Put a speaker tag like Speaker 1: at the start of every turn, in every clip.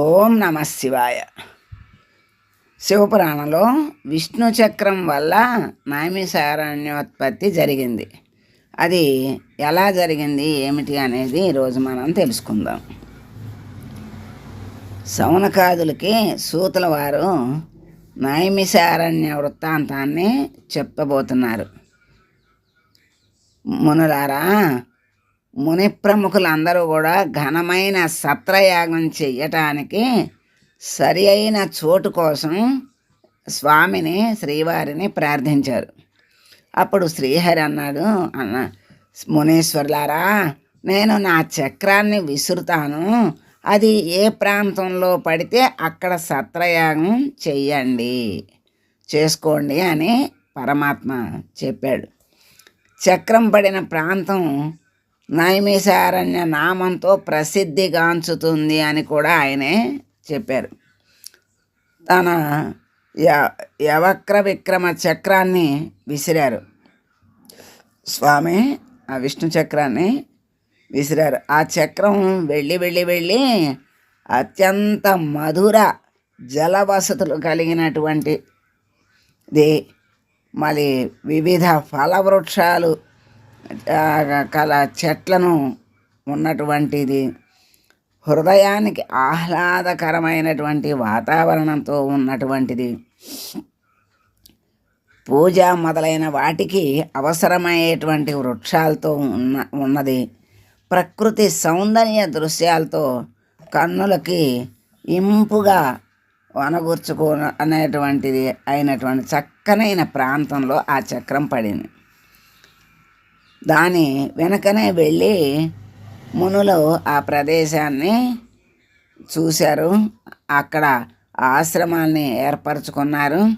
Speaker 1: ఓం నమ శివాయ. శివపురాణంలో విష్ణు చక్రం వల్ల నైమిసారణ్యోత్పత్తి జరిగింది. అది ఎలా జరిగింది ఏమిటి అనేది ఈరోజు మనం తెలుసుకుందాం. సౌనకాదులకి సూతుల వారు నైమిసారణ్య వృత్తాంతాన్ని చెప్పబోతున్నారు. మునులారా ముని ప్రముఖులందరూ కూడా ఘనమైన సత్రయాగం చెయ్యటానికి సరి అయిన చోటు కోసం స్వామిని శ్రీవారిని ప్రార్థించారు. అప్పుడు శ్రీహరి అన్నాడు అన్న మునీశ్వరులారా నేను నా చక్రాన్ని విసురుతాను. అది ఏ ప్రాంతంలో పడితే అక్కడ సత్రయాగం చెయ్యండి. చేసుకోండి అని పరమాత్మ చెప్పాడు. చక్రం పడిన ప్రాంతం నైమిసారణ్య నామంతో ప్రసిద్ధిగాంచుతుంది అని కూడా ఆయనే చెప్పారు. తన యవక్ర విక్రమ చక్రాన్ని విసిరారు. స్వామి ఆ విష్ణు చక్రాన్ని విసిరారు. ఆ చక్రం వెళ్ళి వెళ్ళి వెళ్ళి అత్యంత మధుర జలవసతులు కలిగినటువంటి ది మళ్ళీ వివిధ ఫలవృక్షాలు వృక్షాలు కల చెట్లను ఉన్నటువంటిది హృదయానికి ఆహ్లాదకరమైనటువంటి వాతావరణంతో ఉన్నటువంటిది. పూజ మొదలైన వాటికి అవసరమయ్యేటువంటి వృక్షాలతో ఉన్న ఉన్నది. ప్రకృతి సౌందర్య దృశ్యాలతో కన్నులకి ఇంపుగా వనగూర్చుకో అనేటువంటిది అయినటువంటి చక్కనైన ప్రాంతంలో ఆ చక్రం పడింది. దాని వెనకనే వెళ్ళి మునులు ఆ ప్రదేశాన్ని చూశారు. అక్కడ ఆశ్రమాన్ని ఏర్పరచుకున్నారు.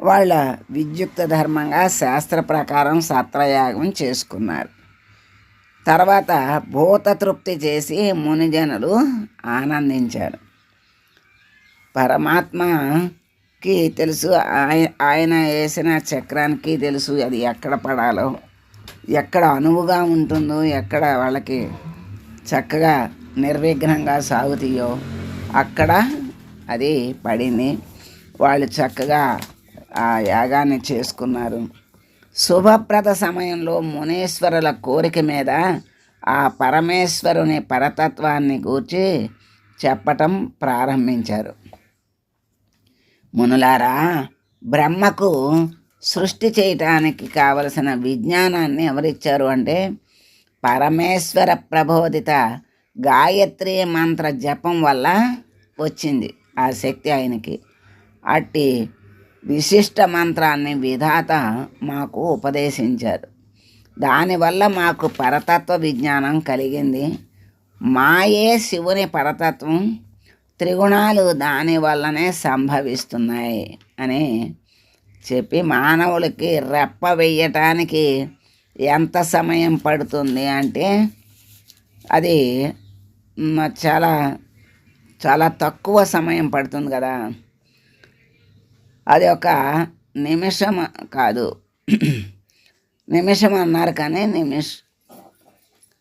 Speaker 1: వాళ్ళ విద్యుక్త ధర్మంగా శాస్త్ర ప్రకారం సత్రయాగం చేసుకున్నారు. తర్వాత భూత తృప్తి చేసి మునిజనులు ఆనందించారు. పరమాత్మకి తెలుసు ఆయ- ఆయన వేసిన చక్రానికి తెలుసు అది ఎక్కడ పడాలో. ఎక్కడ అనువుగా ఉంటుందో ఎక్కడ వాళ్ళకి చక్కగా నిర్విఘ్నంగా సాగుతాయో అక్కడ అది పడింది. వాళ్ళు చక్కగా ఆ యాగాన్ని చేసుకున్నారు. శుభప్రద సమయంలో మునీశ్వరుల కోరిక మీద ఆ పరమేశ్వరుని పరతత్వాన్ని గూర్చి చెప్పటం ప్రారంభించారు. మునులారా బ్రహ్మకు సృష్టి చేయటానికి కావలసిన విజ్ఞానాన్ని ఎవరిచ్చారు అంటే పరమేశ్వర ప్రబోధిత గాయత్రి మంత్ర జపం వల్ల వచ్చింది ఆ శక్తి ఆయనకి. అట్టి విశిష్ట మంత్రాన్ని విధాత మాకు ఉపదేశించారు. దానివల్ల మాకు పరతత్వ విజ్ఞానం కలిగింది. మాయే శివుని పరతత్వం త్రిగుణాలు దాని వల్లనే సంభవిస్తున్నాయి అని చెప్పి మానవులకి రెప్ప వెయ్యటానికి ఎంత సమయం పడుతుంది అంటే అది చాలా చాలా తక్కువ సమయం పడుతుంది కదా. అది ఒక నిమిషం కాదు. నిమిషం అన్నారు కానీ నిమిష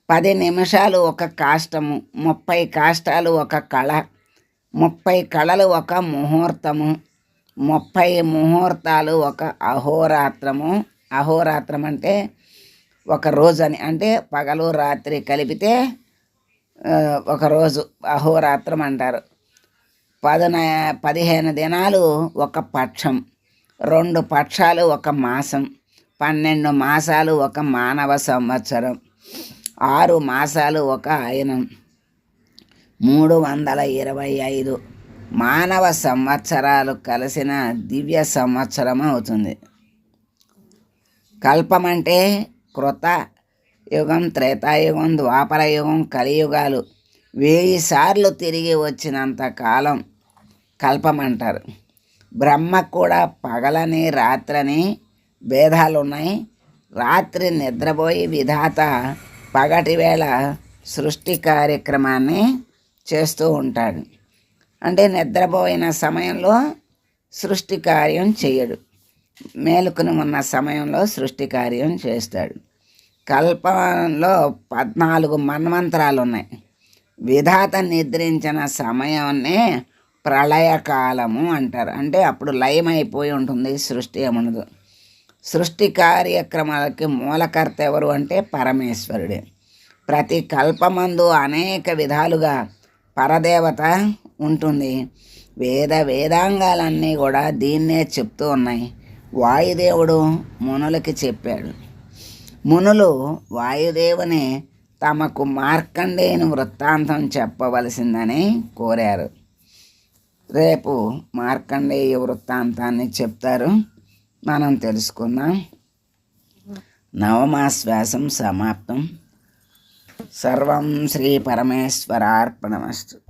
Speaker 1: పది నిమిషాలు ఒక కాష్టము ముప్పై కాష్టాలు ఒక కళ ముప్పై కళలు ఒక ముహూర్తము ముప్పై ముహూర్తాలు ఒక అహోరాత్రము. అహోరాత్రం అంటే ఒక రోజు అని అంటే పగలు రాత్రి కలిపితే ఒక రోజు అహోరాత్రం అంటారు. పదన పదిహేను దినాలు ఒక పక్షం రెండు పక్షాలు ఒక మాసం పన్నెండు మాసాలు ఒక మానవ సంవత్సరం ఆరు మాసాలు ఒక ఆయనం మూడు వందల ఇరవై ఐదు. మానవ సంవత్సరాలు కలిసిన దివ్య సంవత్సరం అవుతుంది. కల్పం అంటే కృత యుగం త్రేతాయుగం ద్వాపర యుగం కలియుగాలు. వెయ్యి సార్లు తిరిగి వచ్చినంత కాలం కల్పం అంటారు బ్రహ్మ కూడా పగలని రాత్రని భేదాలు ఉన్నాయి రాత్రి నిద్రపోయి విధాత పగటి వేళ సృష్టి కార్యక్రమాన్ని చేస్తూ ఉంటాడు. అంటే నిద్రపోయిన సమయంలో సృష్టి కార్యం చేయడు. మేలుకుని ఉన్న సమయంలో సృష్టి కార్యం చేస్తాడు. కల్పంలో పద్నాలుగు మన్వంతరాలు ఉన్నాయి విధాత నిద్రించిన సమయాన్నే ప్రళయకాలము అంటారు. అంటే అప్పుడు లయమైపోయి ఉంటుంది సృష్టి ఏముండదు సృష్టి కార్యక్రమాలకి మూలకర్త ఎవరు అంటే పరమేశ్వరుడే. ప్రతి కల్పమందు అనేక విధాలుగా పరదేవత ఉంటుంది. వేద వేదాంగాలన్నీ కూడా దీన్నే చెప్తూ ఉన్నాయి. వాయుదేవుడు మునులకి చెప్పాడు. మునులు వాయుదేవుని తమకు మార్కండేయుని వృత్తాంతం చెప్పవలసిందని కోరారు. రేపు మార్కండేయ వృత్తాంతాన్ని చెప్తారు. మనం తెలుసుకుందాం. నవమాశ్వాసం సమాప్తం. సర్వం శ్రీ పరమేశ్వరార్పణమస్తు.